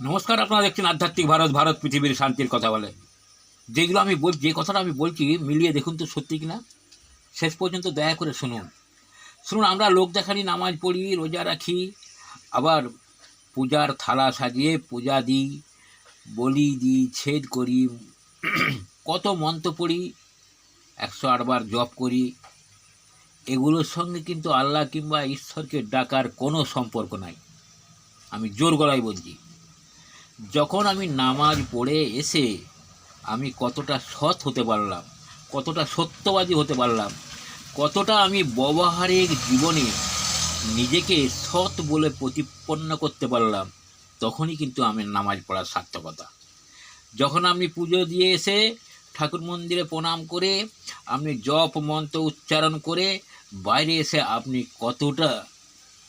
নমস্কার, আপনারা দেখছেন আধ্যাত্মিক ভারত ভারত পৃথিবীর শান্তির কথা বলে। যেগুলো আমি বল, যে কথাটা আমি বলছি, মিলিয়ে দেখুন তো সত্যি কিনা। শেষ পর্যন্ত দয়া করে শুনুন। শুনুন, আমরা লোক দেখানি, নামাজ পড়ি, রোজা রাখি, আবার পূজার থালা সাজিয়ে পূজা দিই, বলি দিই, ছেদ করি, কত মন্ত্র পড়ি, একশো আটবার জপ করি। এগুলোর সঙ্গে কিন্তু আল্লাহ কিংবা ঈশ্বরকে ডাকার কোনো সম্পর্ক নাই। আমি জোর গলায় বলছি। যখন আমি নামাজ পড়ে এসে আমি কতটা সৎ হতে পারলাম, কতটা সত্যবাদী হতে পারলাম, কতটা আমি ব্যবহারিক জীবনে নিজেকে সৎ বলে প্রতিপন্ন করতে পারলাম, তখনই কিন্তু আমি নামাজ পড়ার সার্থকতা। যখন আমি পুজো দিয়ে এসে ঠাকুর মন্দিরে প্রণাম করে আপনি জপ মন্ত্র উচ্চারণ করে বাইরে এসে আপনি কতটা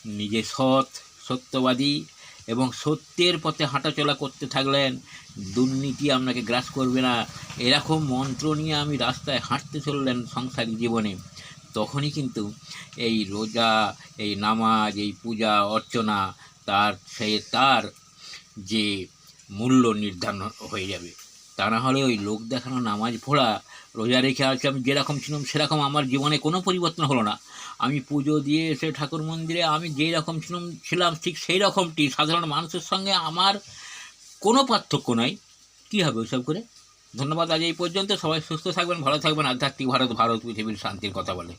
নিজে সৎ, সত্যবাদী এবং সত্যের পথে হাঁটাচলা করতে থাকলেন, দুর্নীতি আপনাকে গ্রাস করবে না। এরকম মন্ত্র নিয়ে আমি রাস্তায় হাঁটতে চললেন সংসারিক জীবনে। তখনই কিন্তু এই রোজা, এই নামাজ, এই পূজা, অর্চনা, তার সে, তার যে মূল্য নির্ধারণ হয়ে যাবে। তা না হলে ওই লোক দেখানো, নামাজ পড়া, রোজা রেখে আছে আমি যেরকম ছিলাম সেরকম আমার জীবনে কোনো পরিবর্তন হলো না। আমি পুজো দিয়ে এসে ঠাকুর মন্দিরে আমি যেই রকম ছিলাম ছিলাম ঠিক সেই রকমটি। সাধারণ মানুষের সঙ্গে আমার কোনো পার্থক্য নাই। কী হবে ওইসব করে? ধন্যবাদ আজ এই পর্যন্ত। সবাই সুস্থ থাকবেন, ভালো থাকবেন। আধ্যাত্মিক ভারত ভারত পৃথিবীর শান্তির কথা বলে।